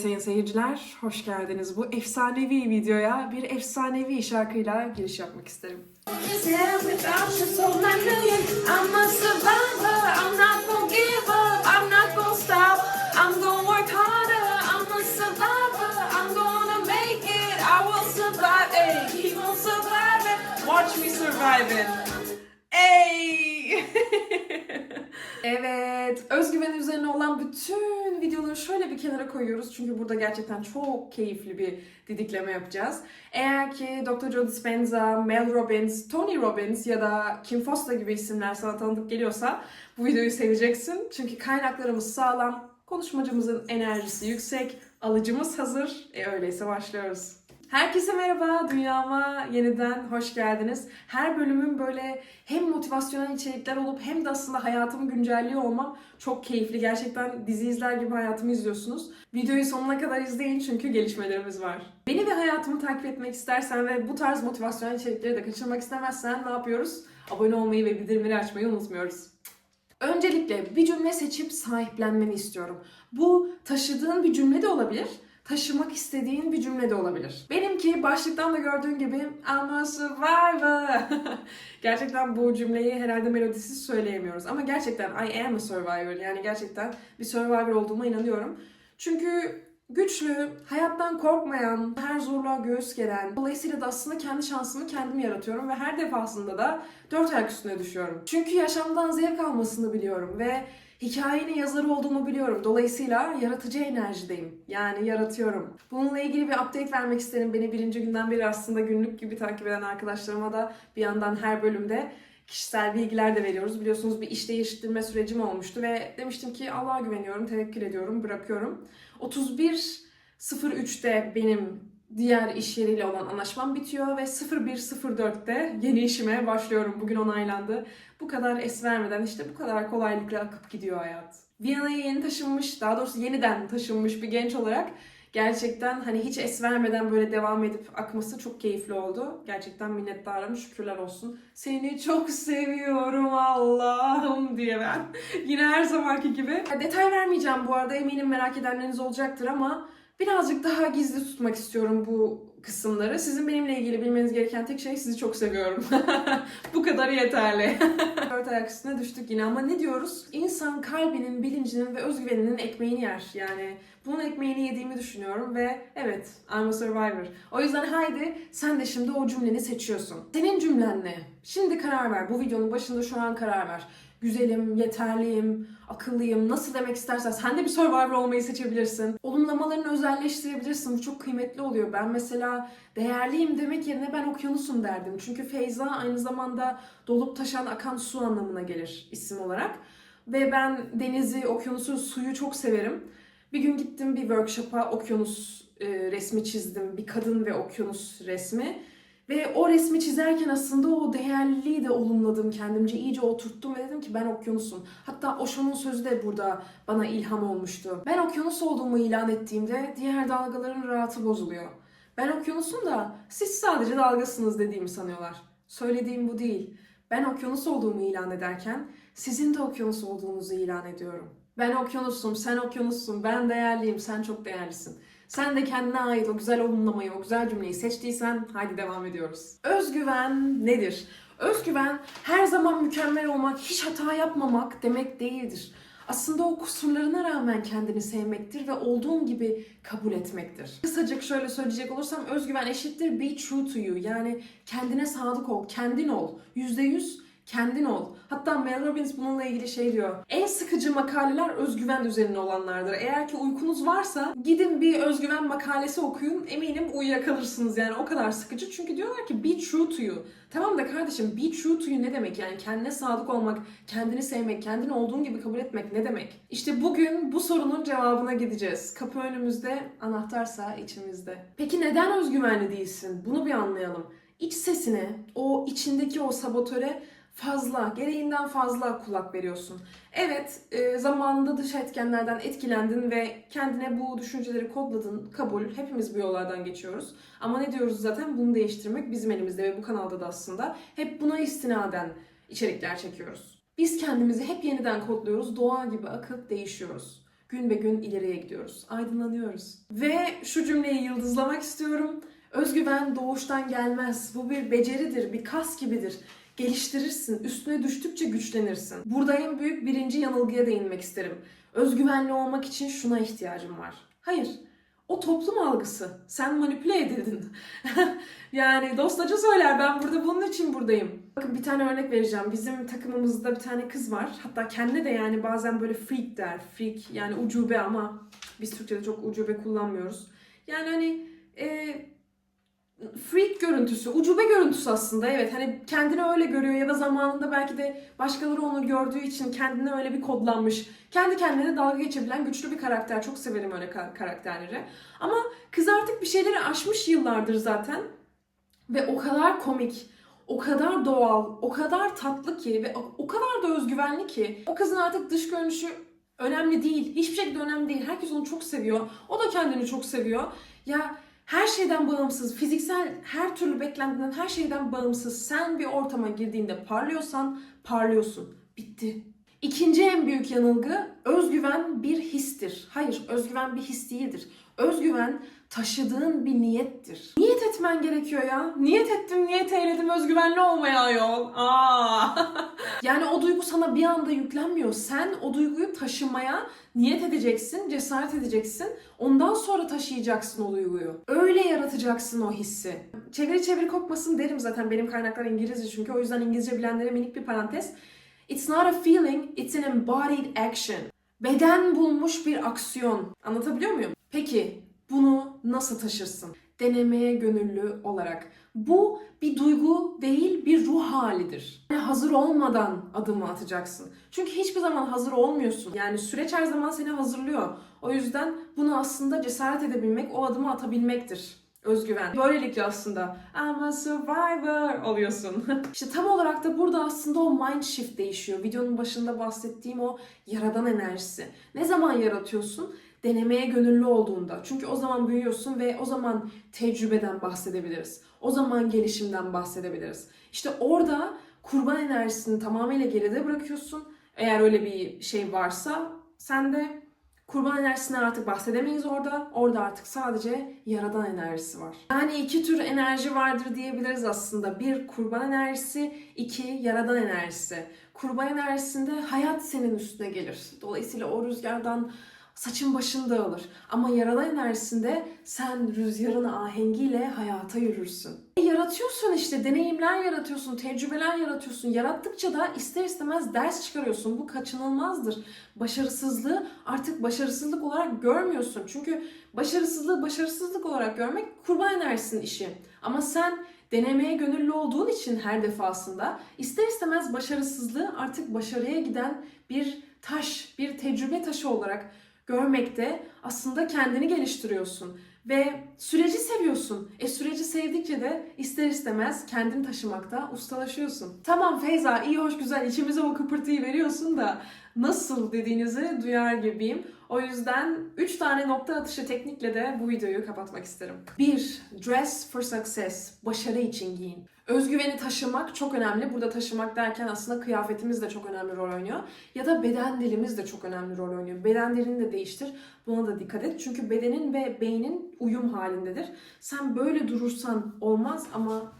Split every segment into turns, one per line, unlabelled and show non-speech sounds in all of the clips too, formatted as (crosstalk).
sayın seyirciler, hoş geldiniz. Bu efsanevi videoya bir efsanevi şarkıyla giriş yapmak isterim.
Hey! (laughs)
evet, özgüven üzerine olan bütün videoları şöyle bir kenara koyuyoruz. Çünkü burada gerçekten çok keyifli bir didikleme yapacağız. Eğer ki Dr. Joe Dispenza, Mel Robbins, Tony Robbins ya da Kim Foster gibi isimler sana tanıdık geliyorsa bu videoyu seveceksin. Çünkü kaynaklarımız sağlam, konuşmacımızın enerjisi yüksek, alıcımız hazır. E öyleyse başlıyoruz. Herkese merhaba, dünyama yeniden hoş geldiniz. Her bölümün böyle hem motivasyonel içerikler olup hem de aslında hayatımı güncelliyor olmam çok keyifli. Gerçekten dizi izler gibi hayatımı izliyorsunuz. Videoyu sonuna kadar izleyin çünkü gelişmelerimiz var. Beni ve hayatımı takip etmek istersen ve bu tarz motivasyonel içerikleri de kaçırmak istemezsen ne yapıyoruz? Abone olmayı ve bildirimleri açmayı unutmuyoruz. Öncelikle bir cümle seçip sahiplenmeni istiyorum. Bu taşıdığın bir cümle de olabilir, taşımak istediğin bir cümle de olabilir. Benimki başlıktan da gördüğün gibi I'm a survivor. (laughs) gerçekten bu cümleyi herhalde melodisiz söyleyemiyoruz. Ama gerçekten I am a survivor. Yani gerçekten bir survivor olduğuma inanıyorum. Çünkü güçlü, hayattan korkmayan, her zorluğa göğüs geren, dolayısıyla da aslında kendi şansımı kendim yaratıyorum ve her defasında da dört ayak üstüne düşüyorum. Çünkü yaşamdan zevk almasını biliyorum ve hikayenin yazarı olduğumu biliyorum. Dolayısıyla yaratıcı enerjideyim. Yani yaratıyorum. Bununla ilgili bir update vermek isterim. Beni birinci günden beri aslında günlük gibi takip eden arkadaşlarıma da bir yandan her bölümde kişisel bilgiler de veriyoruz. Biliyorsunuz bir iş değiştirme sürecim olmuştu ve demiştim ki Allah'a güveniyorum, tevekkül ediyorum, bırakıyorum. 31.03'te benim diğer iş yeriyle olan anlaşmam bitiyor ve 01.04'te yeni işime başlıyorum. Bugün onaylandı. Bu kadar es vermeden işte bu kadar kolaylıkla akıp gidiyor hayat. Viyana'ya yeni taşınmış, daha doğrusu yeniden taşınmış bir genç olarak gerçekten hani hiç es vermeden böyle devam edip akması çok keyifli oldu. Gerçekten minnettarım, şükürler olsun. Seni çok seviyorum Allah'ım diye ben. (laughs) Yine her zamanki gibi. Detay vermeyeceğim bu arada eminim merak edenleriniz olacaktır ama birazcık daha gizli tutmak istiyorum bu kısımları. Sizin benimle ilgili bilmeniz gereken tek şey sizi çok seviyorum. (laughs) bu kadar yeterli. (laughs) Dört ayak üstüne düştük yine ama ne diyoruz? İnsan kalbinin, bilincinin ve özgüveninin ekmeğini yer. Yani bunun ekmeğini yediğimi düşünüyorum ve evet I'm a survivor. O yüzden haydi sen de şimdi o cümleni seçiyorsun. Senin cümlen ne? Şimdi karar ver. Bu videonun başında şu an karar ver. Güzelim, yeterliyim, akıllıyım, nasıl demek istersen sen de bir survivor olmayı seçebilirsin. Olumlamalarını özelleştirebilirsin. Bu çok kıymetli oluyor. Ben mesela değerliyim demek yerine ben okyanusum derdim. Çünkü Feyza aynı zamanda dolup taşan akan su anlamına gelir isim olarak. Ve ben denizi, okyanusu, suyu çok severim. Bir gün gittim bir workshop'a okyanus e, resmi çizdim. Bir kadın ve okyanus resmi. Ve o resmi çizerken aslında o değerliliği de olumladım kendimce. iyice oturttum ve dedim ki ben okyanusum. Hatta Osho'nun sözü de burada bana ilham olmuştu. Ben okyanus olduğumu ilan ettiğimde diğer dalgaların rahatı bozuluyor. Ben okyanusum da siz sadece dalgasınız dediğimi sanıyorlar. Söylediğim bu değil. Ben okyanus olduğumu ilan ederken sizin de okyanus olduğunuzu ilan ediyorum. Ben okyanusum, sen okyanussun, ben değerliyim, sen çok değerlisin. Sen de kendine ait o güzel olumlamayı, o güzel cümleyi seçtiysen haydi devam ediyoruz. Özgüven nedir? Özgüven her zaman mükemmel olmak, hiç hata yapmamak demek değildir. Aslında o kusurlarına rağmen kendini sevmektir ve olduğun gibi kabul etmektir. Kısacık şöyle söyleyecek olursam özgüven eşittir be true to you. Yani kendine sadık ol, kendin ol. Yüzde yüz kendin ol. Hatta Mel Robbins bununla ilgili şey diyor. En sıkıcı makaleler özgüven üzerine olanlardır. Eğer ki uykunuz varsa gidin bir özgüven makalesi okuyun. Eminim uyuyakalırsınız yani o kadar sıkıcı. Çünkü diyorlar ki be true to you. Tamam da kardeşim be true to you ne demek? Yani kendine sadık olmak, kendini sevmek, kendini olduğun gibi kabul etmek ne demek? İşte bugün bu sorunun cevabına gideceğiz. Kapı önümüzde, anahtarsa içimizde. Peki neden özgüvenli değilsin? Bunu bir anlayalım. İç sesine, o içindeki o sabotöre fazla, gereğinden fazla kulak veriyorsun. Evet, e, zamanında dış etkenlerden etkilendin ve kendine bu düşünceleri kodladın, kabul. Hepimiz bu yollardan geçiyoruz. Ama ne diyoruz zaten? Bunu değiştirmek bizim elimizde ve bu kanalda da aslında hep buna istinaden içerikler çekiyoruz. Biz kendimizi hep yeniden kodluyoruz, doğa gibi akıp değişiyoruz. gün be gün ileriye gidiyoruz. Aydınlanıyoruz. Ve şu cümleyi yıldızlamak istiyorum. Özgüven doğuştan gelmez. Bu bir beceridir, bir kas gibidir. Geliştirirsin, üstüne düştükçe güçlenirsin. Burada en büyük birinci yanılgıya değinmek isterim. Özgüvenli olmak için şuna ihtiyacım var. Hayır, o toplum algısı. Sen manipüle edildin. (laughs) yani dostacı söyler ben burada bunun için buradayım. Bakın bir tane örnek vereceğim. Bizim takımımızda bir tane kız var. Hatta kendine de yani bazen böyle freak der. Freak yani ucube ama biz Türkçe'de çok ucube kullanmıyoruz. Yani hani e, freak görüntüsü, ucube görüntüsü aslında evet. Hani kendini öyle görüyor ya da zamanında belki de başkaları onu gördüğü için kendine öyle bir kodlanmış. Kendi kendine dalga geçebilen güçlü bir karakter. Çok severim öyle ka- karakterleri. Ama kız artık bir şeyleri aşmış yıllardır zaten. Ve o kadar komik, o kadar doğal, o kadar tatlı ki ve o kadar da özgüvenli ki. O kızın artık dış görünüşü önemli değil. Hiçbir şekilde önemli değil. Herkes onu çok seviyor. O da kendini çok seviyor. Ya her şeyden bağımsız, fiziksel her türlü beklentiden her şeyden bağımsız sen bir ortama girdiğinde parlıyorsan parlıyorsun. Bitti. İkinci en büyük yanılgı özgüven bir histir. Hayır, özgüven bir his değildir. Özgüven taşıdığın bir niyettir. Niyet etmen gerekiyor ya. Niyet ettim, niyet eyledim özgüvenli olmaya yol. Aa. (laughs) yani o duygu sana bir anda yüklenmiyor. Sen o duyguyu taşımaya niyet edeceksin, cesaret edeceksin. Ondan sonra taşıyacaksın o duyguyu. Öyle yaratacaksın o hissi. Çeviri çeviri kopmasın derim zaten. Benim kaynaklar İngilizce çünkü. O yüzden İngilizce bilenlere minik bir parantez. It's not a feeling, it's an embodied action. Beden bulmuş bir aksiyon. Anlatabiliyor muyum? Peki bunu nasıl taşırsın? Denemeye gönüllü olarak. Bu bir duygu değil, bir ruh halidir. Yani hazır olmadan adımı atacaksın. Çünkü hiçbir zaman hazır olmuyorsun. Yani süreç her zaman seni hazırlıyor. O yüzden bunu aslında cesaret edebilmek, o adımı atabilmektir. Özgüven. Böylelikle aslında I'm a survivor oluyorsun. (laughs) işte tam olarak da burada aslında o mind shift değişiyor. Videonun başında bahsettiğim o yaradan enerjisi. Ne zaman yaratıyorsun? Denemeye gönüllü olduğunda. Çünkü o zaman büyüyorsun ve o zaman tecrübeden bahsedebiliriz. O zaman gelişimden bahsedebiliriz. İşte orada kurban enerjisini tamamıyla geride bırakıyorsun. Eğer öyle bir şey varsa sen de kurban enerjisinden artık bahsedemeyiz orada. Orada artık sadece yaradan enerjisi var. Yani iki tür enerji vardır diyebiliriz aslında. Bir kurban enerjisi, iki yaradan enerjisi. Kurban enerjisinde hayat senin üstüne gelir. Dolayısıyla o rüzgardan saçın başın dağılır. Ama yaradan enerjisinde sen rüzgarın ahengiyle hayata yürürsün. E, yaratıyorsun işte, deneyimler yaratıyorsun, tecrübeler yaratıyorsun. Yarattıkça da ister istemez ders çıkarıyorsun. Bu kaçınılmazdır. Başarısızlığı artık başarısızlık olarak görmüyorsun. Çünkü başarısızlığı başarısızlık olarak görmek kurban enerjisinin işi. Ama sen denemeye gönüllü olduğun için her defasında ister istemez başarısızlığı artık başarıya giden bir taş, bir tecrübe taşı olarak görmekte aslında kendini geliştiriyorsun ve süreci seviyorsun. E süreci sevdikçe de ister istemez kendini taşımakta ustalaşıyorsun. Tamam Feyza iyi hoş güzel içimize o kıpırtıyı veriyorsun da nasıl dediğinizi duyar gibiyim. O yüzden 3 tane nokta atışı teknikle de bu videoyu kapatmak isterim. 1. Dress for success. Başarı için giyin. Özgüveni taşımak çok önemli. Burada taşımak derken aslında kıyafetimiz de çok önemli rol oynuyor. Ya da beden dilimiz de çok önemli rol oynuyor. Beden dilini de değiştir. Buna da dikkat et. Çünkü bedenin ve beynin uyum halindedir. Sen böyle durursan olmaz ama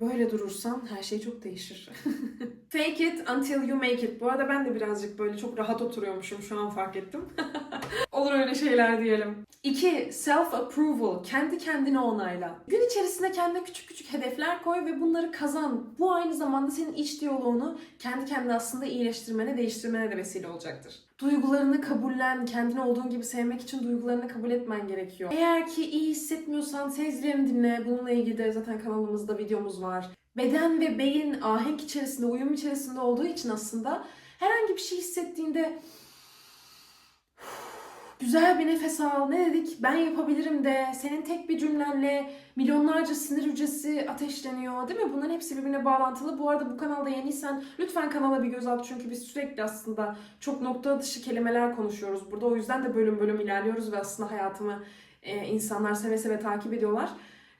böyle durursan her şey çok değişir. (laughs) Fake it until you make it. Bu arada ben de birazcık böyle çok rahat oturuyormuşum şu an fark ettim. (laughs) Olur öyle şeyler diyelim. 2. Self approval. Kendi kendine onayla. Gün içerisinde kendine küçük küçük hedefler koy ve bunları kazan. Bu aynı zamanda senin iç diyaloğunu kendi kendine aslında iyileştirmene, değiştirmene de vesile olacaktır. Duygularını kabullen. Kendini olduğun gibi sevmek için duygularını kabul etmen gerekiyor. Eğer ki iyi hissetmiyorsan sezgilerini dinle. Bununla ilgili de zaten kanalımızda videomuz var. Beden ve beyin ahenk içerisinde, uyum içerisinde olduğu için aslında herhangi bir şey hissettiğinde Güzel bir nefes al. Ne dedik? Ben yapabilirim de. Senin tek bir cümlenle milyonlarca sinir hücresi ateşleniyor. Değil mi? Bunların hepsi birbirine bağlantılı. Bu arada bu kanalda yeniysen lütfen kanala bir göz at. Çünkü biz sürekli aslında çok nokta dışı kelimeler konuşuyoruz burada. O yüzden de bölüm bölüm ilerliyoruz ve aslında hayatımı e, insanlar seve seve takip ediyorlar.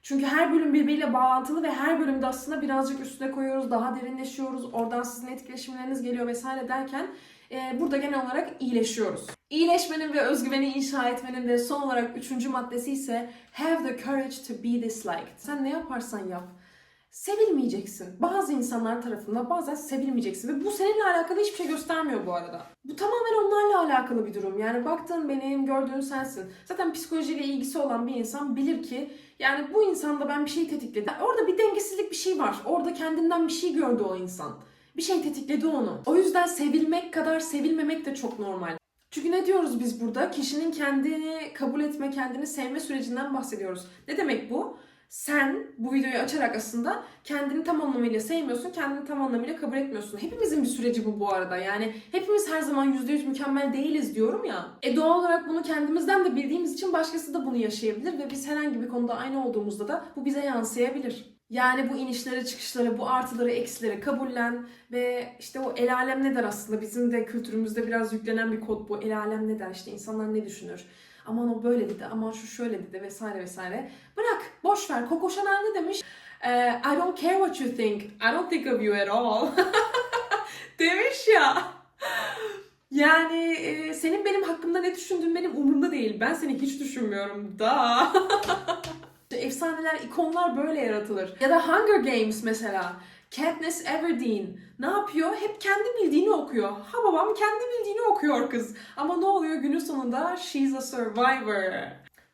Çünkü her bölüm birbiriyle bağlantılı ve her bölümde aslında birazcık üstüne koyuyoruz, daha derinleşiyoruz. Oradan sizin etkileşimleriniz geliyor vesaire derken e, burada genel olarak iyileşiyoruz. İyileşmenin ve özgüveni inşa etmenin de son olarak üçüncü maddesi ise have the courage to be disliked. Sen ne yaparsan yap. Sevilmeyeceksin. Bazı insanlar tarafından bazen sevilmeyeceksin. Ve bu seninle alakalı hiçbir şey göstermiyor bu arada. Bu tamamen onlarla alakalı bir durum. Yani baktığın benim, gördüğün sensin. Zaten psikolojiyle ilgisi olan bir insan bilir ki yani bu insanda ben bir şey tetikledi. Orada bir dengesizlik bir şey var. Orada kendinden bir şey gördü o insan. Bir şey tetikledi onu. O yüzden sevilmek kadar sevilmemek de çok normal. Çünkü ne diyoruz biz burada? Kişinin kendini kabul etme, kendini sevme sürecinden bahsediyoruz. Ne demek bu? Sen bu videoyu açarak aslında kendini tam anlamıyla sevmiyorsun, kendini tam anlamıyla kabul etmiyorsun. Hepimizin bir süreci bu bu arada. Yani hepimiz her zaman %100 mükemmel değiliz diyorum ya. E doğal olarak bunu kendimizden de bildiğimiz için başkası da bunu yaşayabilir ve biz herhangi bir konuda aynı olduğumuzda da bu bize yansıyabilir. Yani bu inişleri, çıkışları, bu artıları, eksileri kabullen ve işte o el alem ne der aslında bizim de kültürümüzde biraz yüklenen bir kod bu. El alem ne der işte insanlar ne düşünür? Aman o böyle dedi, aman şu şöyle dedi vesaire vesaire. Bırak, boş ver. Coco Chanel ne demiş? Ee, I don't care what you think. I don't think of you at all. (laughs) demiş ya. Yani e, senin benim hakkımda ne düşündüğün benim umurumda değil. Ben seni hiç düşünmüyorum da. (laughs) Efsaneler, ikonlar böyle yaratılır. Ya da Hunger Games mesela. Katniss Everdeen ne yapıyor? Hep kendi bildiğini okuyor. Ha babam kendi bildiğini okuyor kız. Ama ne oluyor günün sonunda? She's a survivor.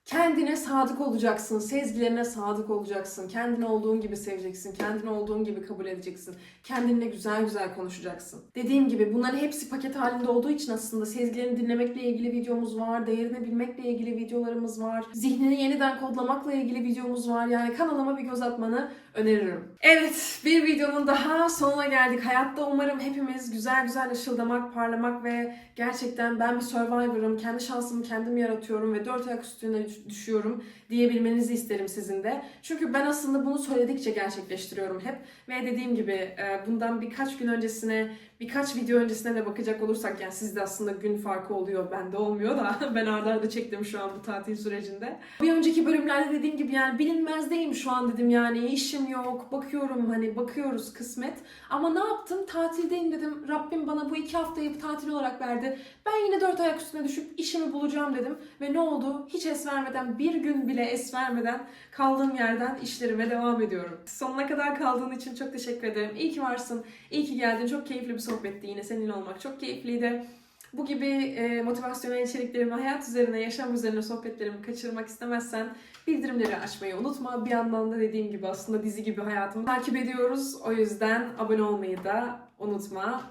Kendine sadık olacaksın, sezgilerine sadık olacaksın. Kendini olduğun gibi seveceksin, kendini olduğun gibi kabul edeceksin. Kendinle güzel güzel konuşacaksın. Dediğim gibi bunların hepsi paket halinde olduğu için aslında sezgilerini dinlemekle ilgili videomuz var, değerini bilmekle ilgili videolarımız var, zihnini yeniden kodlamakla ilgili videomuz var. Yani kanalıma bir göz atmanı öneririm. Evet, bir videonun daha sonuna geldik. Hayatta umarım hepimiz güzel güzel ışıldamak, parlamak ve gerçekten ben bir survivor'ım, kendi şansımı kendim yaratıyorum ve dört ayak üstüne düşüyorum diyebilmenizi isterim sizin de. Çünkü ben aslında bunu söyledikçe gerçekleştiriyorum hep. Ve dediğim gibi e, bundan birkaç gün öncesine, birkaç video öncesine de bakacak olursak yani sizde aslında gün farkı oluyor, bende olmuyor da (laughs) ben arda arda çektim şu an bu tatil sürecinde. Bir önceki bölümlerde dediğim gibi yani bilinmezdeyim şu an dedim yani işim yok, bakıyorum hani bakıyoruz kısmet. Ama ne yaptım? Tatildeyim dedim. Rabbim bana bu iki haftayı tatil olarak verdi. Ben yine dört ayak üstüne düşüp işimi bulacağım dedim. Ve ne oldu? Hiç es vermeden, bir gün bile es vermeden kaldığım yerden işlerime devam ediyorum. Sonuna kadar kaldığın için çok teşekkür ederim. İyi ki varsın. İyi ki geldin. Çok keyifli bir sohbetti yine seninle olmak. Çok keyifliydi. Bu gibi e, motivasyonel içeriklerimi, hayat üzerine, yaşam üzerine sohbetlerimi kaçırmak istemezsen bildirimleri açmayı unutma. Bir yandan da dediğim gibi aslında dizi gibi hayatımı takip ediyoruz. O yüzden abone olmayı da unutma.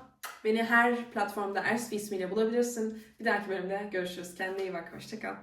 Beni her platformda Ersfi ismiyle bulabilirsin. Bir dahaki bölümde görüşürüz. Kendine iyi bak. Hoşçakal.